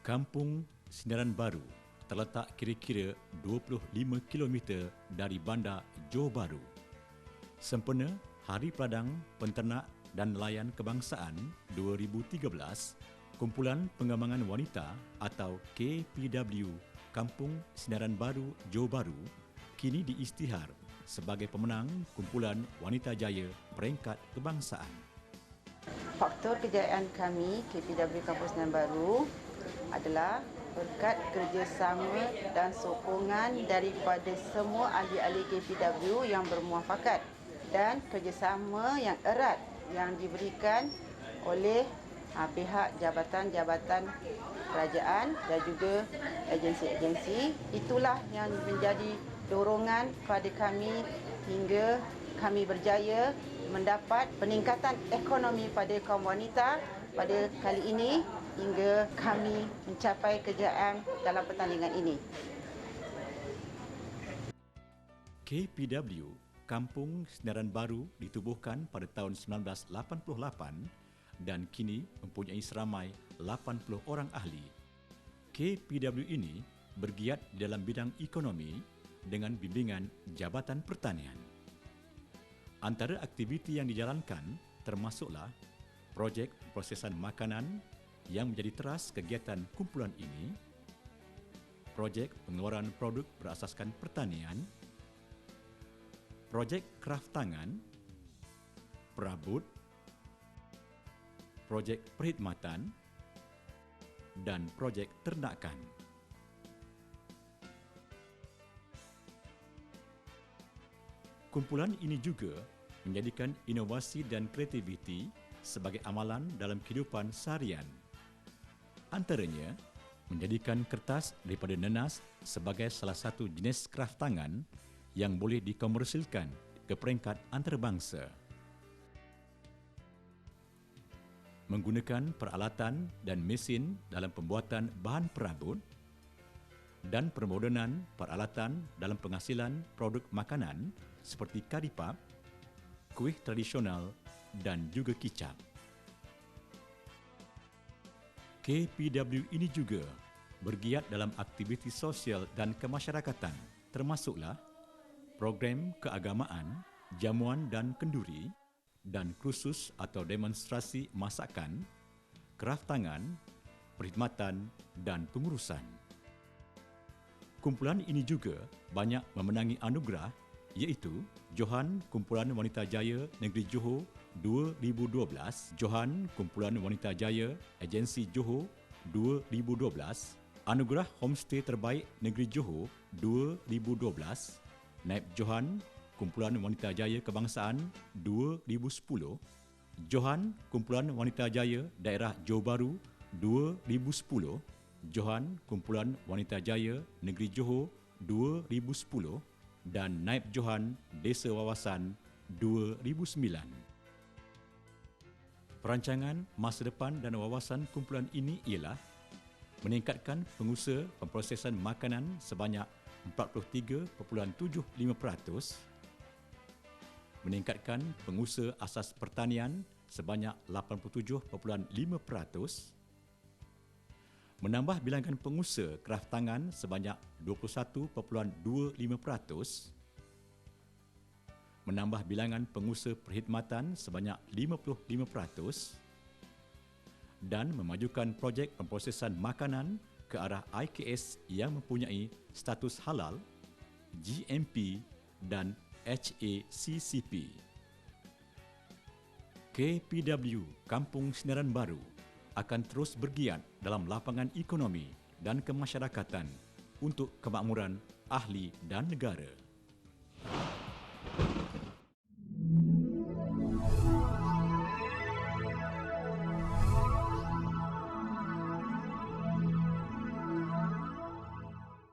Kampung Sinaran Baru terletak kira-kira 25 km dari bandar Johor Bahru. Sempena Hari Peladang Penternak dan Nelayan Kebangsaan 2013, Kumpulan Pengembangan Wanita atau KPW Kampung Sinaran Baru Johor Bahru kini diistihar sebagai pemenang Kumpulan Wanita Jaya Peringkat Kebangsaan. Faktor kejayaan kami KPW Kampus Sinaran Baru adalah berkat kerjasama dan sokongan daripada semua ahli-ahli KPW yang bermuafakat dan kerjasama yang erat yang diberikan oleh uh, pihak jabatan-jabatan kerajaan dan juga agensi-agensi. Itulah yang menjadi dorongan kepada kami hingga kami berjaya mendapat peningkatan ekonomi pada kaum wanita pada kali ini hingga kami mencapai kejayaan dalam pertandingan ini. KPW Kampung Senaran Baru ditubuhkan pada tahun 1988 dan kini mempunyai seramai 80 orang ahli. KPW ini bergiat dalam bidang ekonomi dengan bimbingan Jabatan Pertanian. Antara aktiviti yang dijalankan termasuklah projek prosesan makanan yang menjadi teras kegiatan kumpulan ini, projek pengeluaran produk berasaskan pertanian, projek kraft tangan, perabot, projek perkhidmatan dan projek ternakan. Kumpulan ini juga menjadikan inovasi dan kreativiti sebagai amalan dalam kehidupan seharian. Antaranya, menjadikan kertas daripada nenas sebagai salah satu jenis kraft tangan yang boleh dikomersilkan ke peringkat antarabangsa. Menggunakan peralatan dan mesin dalam pembuatan bahan perabot dan permodenan peralatan dalam penghasilan produk makanan seperti karipap, kuih tradisional dan juga kicap. KPW ini juga bergiat dalam aktiviti sosial dan kemasyarakatan termasuklah program keagamaan, jamuan dan kenduri dan kursus atau demonstrasi masakan, kraft tangan, perkhidmatan dan pengurusan. Kumpulan ini juga banyak memenangi anugerah iaitu Johan Kumpulan Wanita Jaya Negeri Johor 2012, Johan Kumpulan Wanita Jaya Agensi Johor 2012, Anugerah Homestay Terbaik Negeri Johor 2012, Naib Johan Kumpulan Wanita Jaya Kebangsaan 2010, Johan Kumpulan Wanita Jaya Daerah Johor Bahru 2010, Johan Kumpulan Wanita Jaya Negeri Johor 2010 dan Naib Johan Desa Wawasan 2009. Perancangan masa depan dan wawasan kumpulan ini ialah meningkatkan pengusaha pemprosesan makanan sebanyak 43.75%, meningkatkan pengusaha asas pertanian sebanyak 87.5%, menambah bilangan pengusaha kraft tangan sebanyak 21.25%, menambah bilangan pengusaha perkhidmatan sebanyak 55%, dan memajukan projek pemprosesan makanan ke arah IKS yang mempunyai status halal, GMP dan HACCP. KPW Kampung Sinaran Baru akan terus bergiat dalam lapangan ekonomi dan kemasyarakatan untuk kemakmuran ahli dan negara.